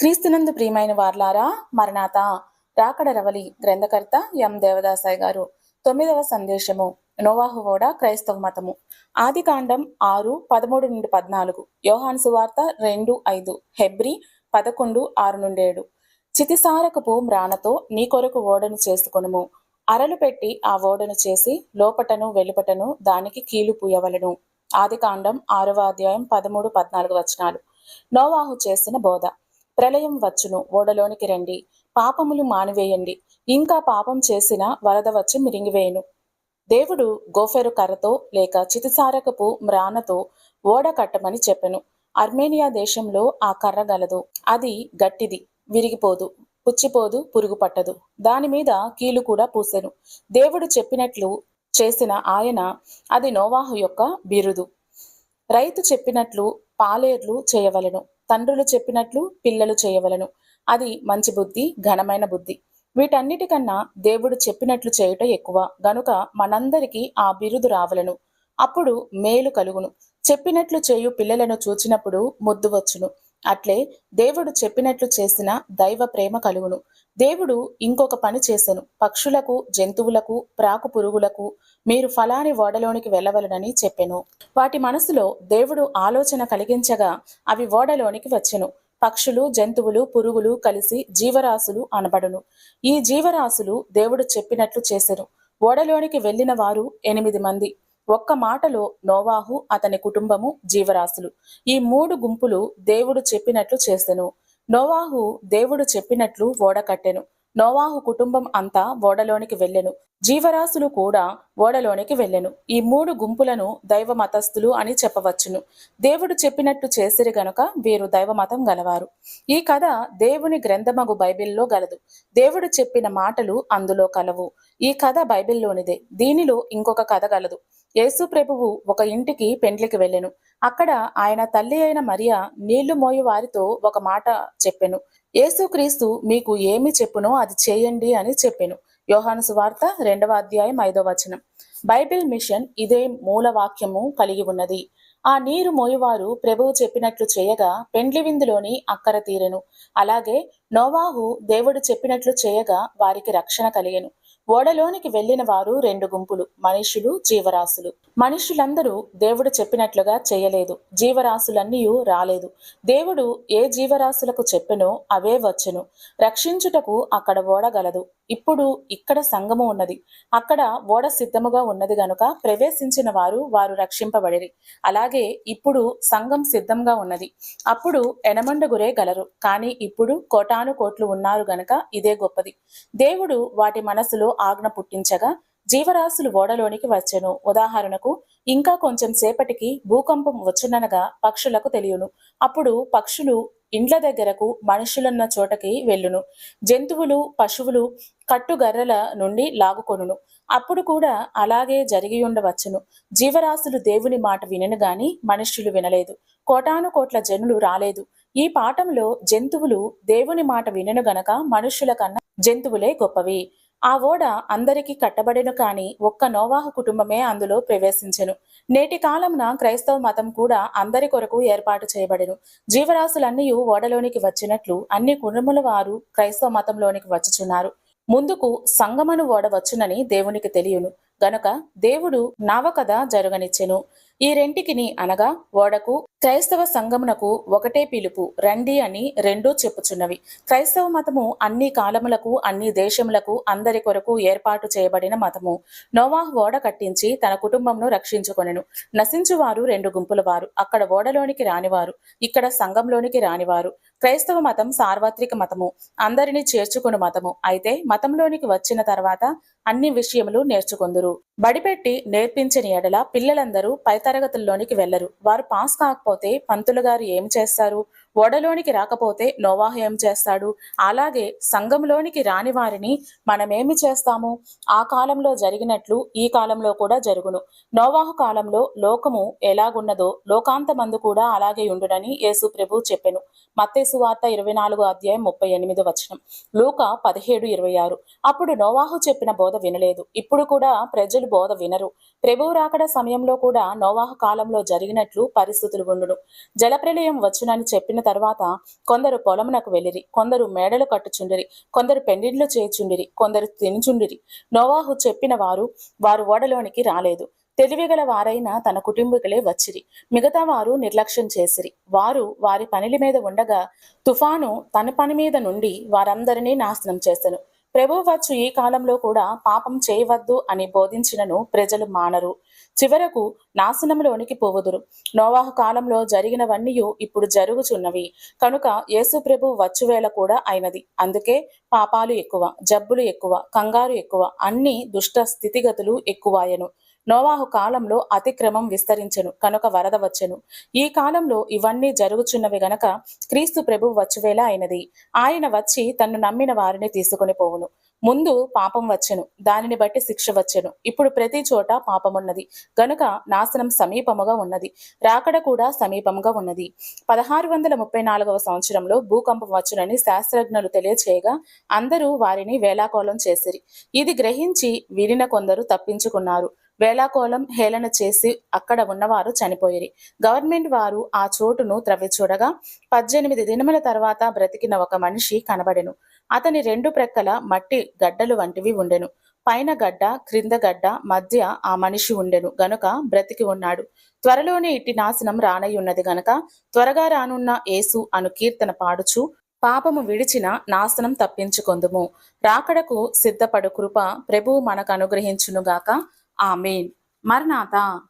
క్రీస్తునందు ప్రియమైన వార్లారా మరణాత రాకడ రవలి గ్రంథకర్త ఎం. దేవదాసాయి గారు. తొమ్మిదవ సందేశము. నోవాహు ఓడ క్రైస్తవ మతము. ఆది కాండం ఆరు పదమూడు నుండి పద్నాలుగు. యోహాన్ సువార్త రెండు ఐదు. హెబ్రి పదకొండు ఆరు నుండి ఏడు. చితిసారకపు మ్రాణతో నీ కొరకు ఓడను చేసుకొనుము. అరలు పెట్టి ఆ ఓడను చేసి లోపటను వెలుపటను దానికి కీలు పూయవలను. ఆది కాండం ఆరవ అధ్యాయం పదమూడు పద్నాలుగు వచనాలు. నోవాహు చేసిన బోధ. ప్రళయం వచ్చును. ఓడలోనికి రండి. పాపములు మానివేయండి. ఇంకా పాపం చేసిన వరద వచ్చి మిరింగివేయును. దేవుడు గోఫెరు కర్రతో లేక చితిసారకపు మ్రానతో ఓడ కట్టమని చెప్పెను. అర్మేనియా దేశంలో ఆ కర్ర గలదు. అది గట్టిది విరిగిపోదు పుచ్చిపోదు పురుగు పట్టదు దాని మీద కీలు కూడా పూసెను. దేవుడు చెప్పినట్లు చేసిన ఆయన అది నోవాహు యొక్క బిరుదు. రైతు చెప్పినట్లు పాలేర్లు చేయవలెను. తండ్రులు చెప్పినట్లు పిల్లలు చేయవలెను. అది మంచి బుద్ధి ఘనమైన బుద్ధి. వీటన్నిటికన్నా దేవుడు చెప్పినట్లు చేయుట ఎక్కువ. గనుక మనందరికీ ఆ బిరుదు రావలను. అప్పుడు మేలు కలుగును. చెప్పినట్లు చేయు పిల్లలను చూచినప్పుడు ముద్దు వచ్చును. అట్లే దేవుడు చెప్పినట్లు చేసిన దైవ ప్రేమ కలుగును. దేవుడు ఇంకొక పని చేసెను. పక్షులకు జంతువులకు ప్రాకు పురుగులకు మీరు ఫలాని ఓడలోనికి వెళ్ళవలనని చెప్పెను. వాటి మనసులో దేవుడు ఆలోచన కలిగించగా అవి ఓడలోనికి వచ్చెను. పక్షులు జంతువులు పురుగులు కలిసి జీవరాశులు అనబడును. ఈ జీవరాశులు దేవుడు చెప్పినట్లు చేసెను. ఓడలోనికి వెళ్ళిన వారు ఎనిమిది మంది. ఒక్క మాటలో నోవాహు అతని కుటుంబము జీవరాశులు. ఈ మూడు గుంపులు దేవుడు చెప్పినట్లు చేసెను. నోవాహు దేవుడు చెప్పినట్లు ఓడ కట్టెను. నోవాహు కుటుంబం అంతా ఓడలోనికి వెళ్ళెను. జీవరాశులు కూడా ఓడలోనికి వెళ్ళెను. ఈ మూడు గుంపులను దైవ మతస్థులు అని చెప్పవచ్చును. దేవుడు చెప్పినట్టు చేసిరి గనుక వీరు దైవ మతం గలవారు. ఈ కథ దేవుని గ్రంథమగు బైబిల్లో గలదు. దేవుడు చెప్పిన మాటలు అందులో కలవు. ఈ కథ బైబిల్లోనిదే. దీనిలో ఇంకొక కథ గలదు. యేసు ప్రభువు ఒక ఇంటికి పెండ్లికి వెళ్ళెను. అక్కడ ఆయన తల్లి అయిన మరియా నీళ్ళు మోయు వారితో ఒక మాట చెప్పెను. యేసుక్రీస్తు మీకు ఏమి చెప్పునో అది చేయండి అని చెప్పెను. యోహాను సువార్త రెండవ అధ్యాయం ఐదవ వచనం. బైబిల్ మిషన్ ఇదే మూల వాక్యము కలిగి ఉన్నది. ఆ నీరు మోయువారు ప్రభువు చెప్పినట్లు చేయగా పెండ్లి విందులోని అక్కర తీరెను. అలాగే నోవాహు దేవుడు చెప్పినట్లు చేయగా వారికి రక్షణ కలిగెను. ఓడలోనికి వెళ్ళిన వారు రెండు గుంపులు మనుషులు జీవరాశులు. మనుషులందరూ దేవుడు చెప్పినట్లుగా చేయలేదు. జీవరాశులన్నీ రాలేదు. దేవుడు ఏ జీవరాశులకు చెప్పెనో అవే వచ్చెను. రక్షించుటకు అక్కడ ఓడగలదు. ఇప్పుడు ఇక్కడ సంఘము ఉన్నది. అక్కడ ఓడ సిద్ధముగా ఉన్నది గనుక ప్రవేశించిన వారు వారు రక్షింపబడిరి. అలాగే ఇప్పుడు సంఘం సిద్ధంగా ఉన్నది. అప్పుడు ఎనమండగురే గలరు. కానీ ఇప్పుడు కోటాను కోట్లు ఉన్నారు గనుక ఇదే గొప్పది. దేవుడు వాటి మనసులో ఆజ్ఞ పుట్టించగా జీవరాశులు ఓడలోనికి వచ్చెను. ఉదాహరణకు ఇంకా కొంచెం సేపటికి భూకంపం వచ్చుననగా పక్షులకు తెలియను. అప్పుడు పక్షులు ఇండ్ల దగ్గరకు మనుషులున్న చోటకి వెళ్ళును. జంతువులు పశువులు కట్టుగర్రల నుండి లాగుకొనును. అప్పుడు కూడా అలాగే జరిగి ఉండవచ్చును జీవరాశులు దేవుని మాట వినను గాని మనుష్యులు వినలేదు. కోటాను కోట్ల జనులు రాలేదు. ఈ పాఠంలో జంతువులు దేవుని మాట వినను గనక మనుష్యుల కన్నా జంతువులే గొప్పవి. ఆ ఓడ అందరికీ కట్టబడెను కాని ఒక్క నోవాహు కుటుంబమే అందులో ప్రవేశించెను. నేటి కాలంన క్రైస్తవ మతం కూడా అందరి కొరకు ఏర్పాటు చేయబడెను. జీవరాశులన్నీ ఓడలోనికి వచ్చినట్లు అన్ని కుటుంబముల వారు క్రైస్తవ మతంలోనికి వచ్చుచున్నారు. ముందుకు సంగమను ఓడ వచ్చునని దేవునికి తెలియను. గనుక దేవుడు నావకథ జరగనిచ్చెను. ఈ రెంటికిని అనగా ఓడకు క్రైస్తవ సంఘమునకు ఒకటే పిలుపు రండి అని రెండూ చెప్పుచున్నవి. క్రైస్తవ మతము అన్ని కాలములకు అన్ని దేశములకు అందరి కొరకు ఏర్పాటు చేయబడిన మతము. నోవాహ్ ఓడ కట్టించి తన కుటుంబంను రక్షించుకొనెను. నశించువారు రెండు గుంపుల వారు అక్కడ ఓడలోనికి రానివారు. ఇక్కడ సంఘంలోనికి రానివారు. క్రైస్తవ మతం సార్వత్రిక మతము అందరినీ చేర్చుకుని మతము. అయితే మతంలోనికి వచ్చిన తర్వాత అన్ని విషయములు నేర్చుకుందురు. బడిపెట్టి నేర్పించని ఎడల పిల్లలందరూ పై తరగతుల్లోనికి వెళ్ళరు వారు పాస్ కాకపోతే పంతులు గారు ఏం చేస్తారు? ఓడలోనికి రాకపోతే నోవాహ ఏం చేస్తాడు? అలాగే సంఘంలోనికి రాని వారిని మనమేమి చేస్తాము? ఆ కాలంలో జరిగినట్లు ఈ కాలంలో కూడా జరుగును. నోవాహు కాలంలో లోకము ఎలాగున్నదో లోకాంతమందు కూడా అలాగే ఉండునని యేసు ప్రభు చెప్పెను. మత్తేసు వార్త ఇరవై నాలుగు అధ్యాయం ముప్పై ఎనిమిది వచనం. లూక పదిహేడు ఇరవై ఆరు. అప్పుడు నోవాహు చెప్పిన బోధ వినలేదు. ఇప్పుడు కూడా ప్రజలు బోధ వినరు. ప్రభువు రాకడ సమయంలో కూడా నోవాహు కాలంలో జరిగినట్లు పరిస్థితులు ఉండును. జలప్రలయం వచ్చునని చెప్పిన తర్వాత కొందరు పొలమునకు వెళ్ళిరి కొందరు మేడలు కట్టుచుండిరి కొందరు పెండిళ్ళు చేయుచుండిరి కొందరు తినుచుండిరి. నోవాహు చెప్పిన వారు వారు ఓడలోనికి రాలేదు. తెలివిగల వారైన తన కుటుంబీకులే వచ్చిరి. మిగతా వారు నిర్లక్ష్యం చేసిరి. వారు వారి పనిల మీద ఉండగా తుఫాను తన పని మీద నుండి వారందరినీ నాశనం చేసెను. ప్రభువచ్చు ఈ కాలంలో కూడా పాపం చేయవద్దు అని బోధించినను ప్రజలు మానరు. చివరకు నాశనంలోనికి పోవుదురు. నోవాహు కాలంలో జరిగినవన్నీ ఇప్పుడు జరుగుచున్నవి. కనుక యేసుప్రభు వచ్చువేళ కూడా అయినది. అందుకే పాపాలు ఎక్కువ జబ్బులు ఎక్కువ కంగారు ఎక్కువ అన్ని దుష్ట స్థితిగతులు ఎక్కువాయను. నోవాహు కాలంలో అతిక్రమం విస్తరించెను కనుక వరద వచ్చెను. ఈ కాలంలో ఇవన్నీ జరుగుచున్నవి గనక క్రీస్తు ప్రభు వచ్చువేళ అయినది. ఆయన వచ్చి తన్ను నమ్మిన వారిని తీసుకుని పోవును. ముందు పాపం వచ్చెను దానిని బట్టి శిక్ష వచ్చెను. ఇప్పుడు ప్రతి చోట పాపమున్నది. గనుక నాశనం సమీపముగా ఉన్నది. రాకడ కూడా సమీపముగా ఉన్నది. పదహారు వందల ముప్పై నాలుగవ సంవత్సరంలో భూకంపం వచ్చునని శాస్త్రజ్ఞులు తెలియచేయగా అందరూ వారిని వేలాకోలం చేసిరి. ఇది గ్రహించి విరిన కొందరు తప్పించుకున్నారు. వేలాకోలం హేళన చేసి అక్కడ ఉన్నవారు చనిపోయిరి. గవర్నమెంట్ వారు ఆ చోటును త్రవ్వి చూడగా పద్దెనిమిది దినముల తర్వాత బ్రతికిన ఒక మనిషి కనబడెను. అతని రెండు ప్రక్కల మట్టి గడ్డలు వంటివి ఉండెను. పైన గడ్డ క్రింద గడ్డ మధ్య ఆ మనిషి ఉండెను. గనుక బ్రతికి ఉన్నాడు. త్వరలోనే ఇట్టి నాశనం రానయ్యున్నది గనక త్వరగా రానున్న యేసు అను కీర్తన పాడుచు పాపము విడిచిన నాశనం తప్పించుకొందుము. రాకడకు సిద్ధపడు కృప ప్రభువు మనకు అనుగ్రహించునుగాక ఆమెన్. మరణాత